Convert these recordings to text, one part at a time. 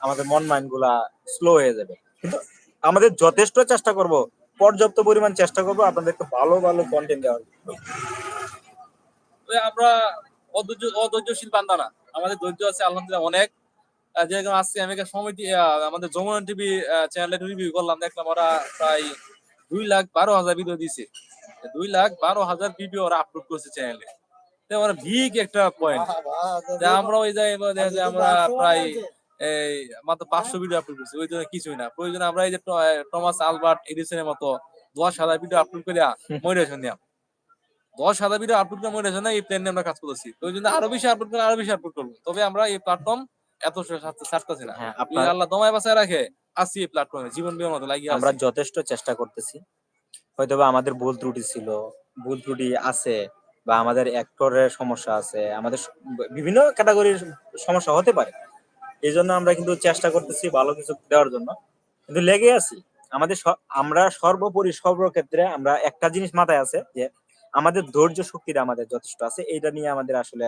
আমাদের মন মাইন্ডগুলা স্লো হয়ে যাবে। কিন্তু আমাদের যথেষ্ট চেষ্টা করব পর্যাপ্ত পরিমাণ চেষ্টা করব আপনাদেরকে ভালো ভালো কন্টেন্ট দেওয়ার। আমরা অধৈর্য অধৈর্যশীল বান্দা না। আমাদের ধৈর্য আছে আলহামদুলিল্লাহ অনেক। আহ, যেরকম আজকে আমি একটা সময় আমাদের যমুনা টিভি চ্যানেলে রিভিউ করলাম দেখলাম ওরা প্রায় দুই লাখ বারো হাজার ভিডিও দিছে। দুই লাখ বারো হাজার ভিডিও ওরা আপলোড করছে চ্যানেলে ভিক একটা পয়েন্ট আমরা ওই জায়গায় দেখা আমরা প্রায় এই মাত্র পাঁচশো ভিডিও আপলোড করছি ওই জন্য কিছুই না। প্রয়োজনে আমরা এই যে টমাস আলবার্ট এডিসনের মতো দশ হাজার ভিডিও আপলোড করে মনিটেশন দিলাম দশ হাজার ভিডিও আপলোড করে মনিটেশন এই প্ল্যান নিয়ে আমরা কাজ করতেছি। তো ওই জন্য আরও বেশি আপলোড করে আরও বেশি আপলোড করব। তবে আমরা এই প্ল্যাটফর্ম এত ছাড়তেছি না। হ্যাঁ আল্লাহ দমায় বাসায় রাখে আসি এই প্ল্যাটফর্মে জীবন বিমার মতো লাগিয়ে আমরা আমরা যথেষ্ট চেষ্টা করতেছি। হয়তোবা আমাদের ভুল ত্রুটি ছিল ভুল ত্রুটি আছে বা আমাদের অ্যাক্টরের সমস্যা আছে আমাদের বিভিন্ন ক্যাটাগরির সমস্যা হতে পারে। এই জন্য আমরা কিন্তু চেষ্টা করতেছি ভালো কিছু দেওয়ার জন্য। কিন্তু লেগে আছি। আমাদের আমরা সর্বোপরি সর্বক্ষেত্রে আমরা একটা জিনিস মাথায় আছে যে, আমাদের ধৈর্য শক্তিটা আমাদের যথেষ্ট আছে। এটা নিয়ে আমাদের আসলে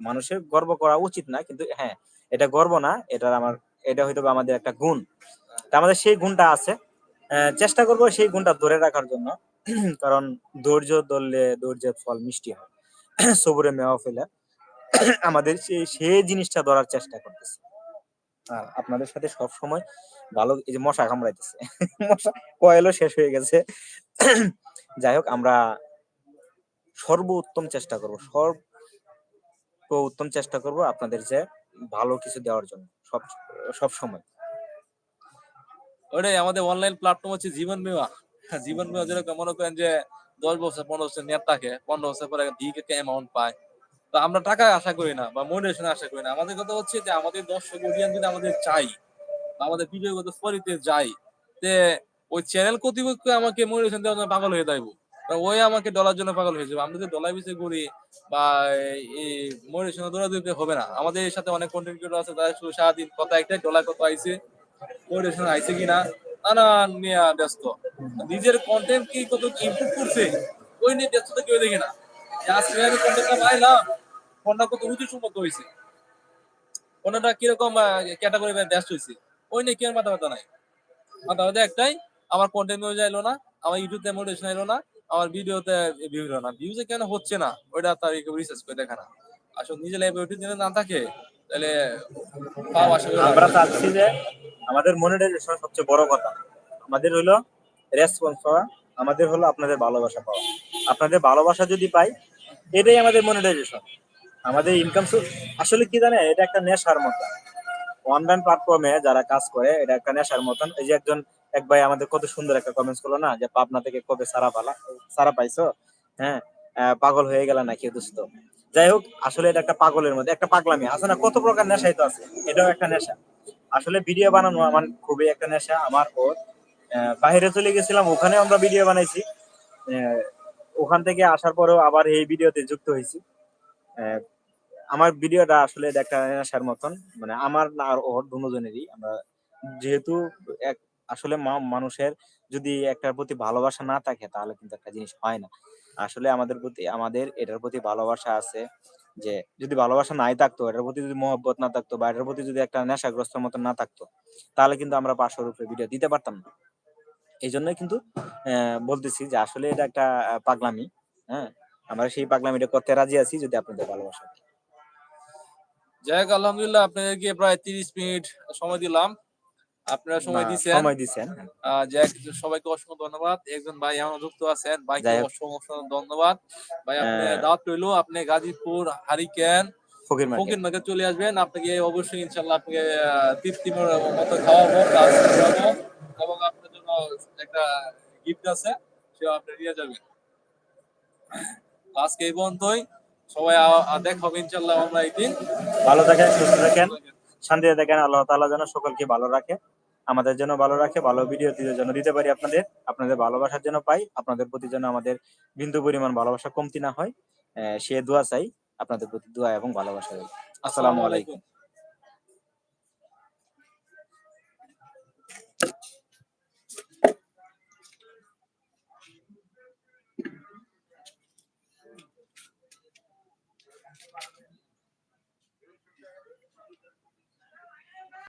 মানুষের গর্ব করা উচিত না। কিন্তু হ্যাঁ এটা গর্ব না এটা আমার, এটা হয়তো আমাদের একটা গুণ। তা আমাদের সেই গুণটা আছে। চেষ্টা করব সেই গুণটা ধরে রাখার জন্য। কারণ ধৈর্য ধরলে ধৈর্যের ফল মিষ্টি হয়। সবুরে মেওয়া ফেলে। আমাদের সেই সেই জিনিসটা ধরার চেষ্টা করতেছি। আর আপনাদের সাথে সব সময় ভালো এই যে মশা কামড়াইতেছে। মশা কয়েলও শেষ হয়ে গেছে। যাই হোক, আমরা সর্বোত্তম চেষ্টা করব সর্ব উত্তম চেষ্টা করব আপনাদের যে ভালো কিছু দেওয়ার জন্য, সব সব সময়। ওটাই, আমাদের অনলাইন প্ল্যাটফর্ম হচ্ছে জীবন বিমা। জীবন বিমা যেরকম মনে করেন যে দশ বছর, পনেরো বছর নেট থাকে, পনেরো বছর পরে দিকে অ্যামাউন্ট পায়। তো আমরা টাকা আশা করি না বা মোটিভেশন আশা করি না। আমাদের কথা হচ্ছে যে আমাদের দর্শক অডিয়েন্স যদি আমাদের চাই আমাদের ভিডিও গত ফরিতে যাই, তে ওই চ্যানেল কর্তৃপক্ষ আমাকে দেওয়ার জন্য পাগল হয়ে যাইবো। ওই আমাকে ডলার জন্য পাগল হয়ে যাবে আমরা যদি ডলার বিষয় করি বা এই মোটিভেশন দৌড়াদৌড়ি হবে না। আমাদের এর সাথে অনেক কন্টেন্ট ক্রিয়েটর আছে, তারা শুধু সারাদিন কথা একটাই ডলার কত আইছে মোটিভেশন আইছে কিনা নানান নিয়ে ব্যস্ত। নিজের কন্টেন্ট কি কত ইমপ্রুভ করছে, ওই নিয়ে ব্যস্ত তো কেউ দেখে না। আজকে কন্টেন্টটা পাইলাম কোনটা কত রুচি সম্মত হয়েছে কোনটা কীরকম ক্যাটাগরি ব্যস্ত হয়েছে ওই নিয়ে কেউ মাথা ব্যথা নাই। মাথা ব্যথা একটাই, আমার কন্টেন্ট মিউজ এলো না, আমার ইউটিউবে মোটিভেশন এলো না, আমার ভিডিওতে ভিউ এলো না। ভিউজে কেন হচ্ছে না? ওইটা তার রিসার্চ করে দেখা না। আসলে নিজের লাইফে ওইটা যদি না থাকে, তাহলে আসলে আমরা চাচ্ছি যে আমাদের মনিটাইজেশন সবচেয়ে বড় কথা। আমাদের হলো রেসপন্স পাওয়া, আমাদের হলো আপনাদের ভালোবাসা পাওয়া। আপনাদের ভালোবাসা যদি পাই, এটাই আমাদের মনিটাইজেশন আমাদের ইনকাম আসলে কি জানে এটা একটা নেশার মতো। অনলাইন প্ল্যাটফর্মে যারা কাজ করে এটা একটা নেশার মতন এই যে একজন এক ভাই আমাদের কত সুন্দর একটা কমেন্টস করল না যে পাবনা থেকে কবে সারা পালা সারা পাইছো? হ্যাঁ পাগল হয়ে গেল নাকি দোস্ত যাই হোক আসলে এটা একটা পাগলের মধ্যে একটা পাগলামি। আছে না কত প্রকার নেশাই তো আছে এটাও একটা নেশা। আসলে ভিডিও বানানো আমার খুবই একটা নেশা আমার আহ, বাইরে চলে গেছিলাম ওখানে আমরা ভিডিও বানাইছি। ওখান থেকে আসার পরেও আবার এই ভিডিওতে যুক্ত হয়েছি আমার ভিডিওটা আসলে একটা নেশার মতন মানে আমার না আর ওর দুজনেরই। আমরা যেহেতু এক, আসলে মানুষের যদি একটার প্রতি ভালোবাসা না থাকে, তাহলে কিন্তু একটা জিনিস হয় না। আসলে আমাদের প্রতি, আমাদের এটার প্রতি ভালোবাসা আছে যে, যদি ভালোবাসা নাই থাকতো, এটার প্রতি যদি মহব্বত না থাকতো বা এটার প্রতি যদি একটা নেশাগ্রস্ত মতন না থাকতো, তাহলে কিন্তু আমরা পাঁচশোর উপরে ভিডিও দিতে পারতাম না। এই জন্যই কিন্তু বলতেছি যে আসলে এটা একটা পাগলামি হ্যাঁ? আমরা সেই পাগলামিটা করতে রাজি আছি যদি আপনাদের ভালোবাসা থাকে। যাই হোক আলহামদুলিল্লাহ আপনাদেরকে প্রায় তিরিশ মিনিট সময় দিলাম। আপনারা সময় দিচ্ছেন সময় দিচ্ছেন যাক সবাইকে অসংখ্য ধন্যবাদ। একজন ভাই এখনও যুক্ত আছেন। ভাইকে অসংখ্য ধন্যবাদ। ভাই আপনি আহ, দাওয়াত রইল। আপনি গাজীপুর হারিকেন ফকির ফকির মার্কেট চলে আসবেন। আপনাকে অবশ্যই ইনশাল্লাহ আপনাকে তৃপ্তি মতো খাওয়াবো কাজ করাবো এবং আপনার জন্য একটা গিফট আছে সেও আপনি নিয়ে যাবেন আজকে এই পর্যন্তই। সবাই দেখা হবে ইনশাল্লাহ আমরা এই দিন। ভালো থাকেন, সুস্থ থাকেন, শান্তিতে থাকেন, আল্লাহ তাআলা যেন সকলকে ভালো রাখে, আমাদের জন্য ভালো রাখে, ভালো ভিডিও দিতে জন্য দিতে পারি আপনাদের আপনাদের ভালোবাসার জন্য পাই, আপনাদের প্রতি যেন আমাদের বিন্দু পরিমাণ ভালোবাসা কমতি না হয় সে দোয়া চাই, আপনাদের প্রতি দোয়া এবং ভালোবাসা আসসালামু আলাইকুম।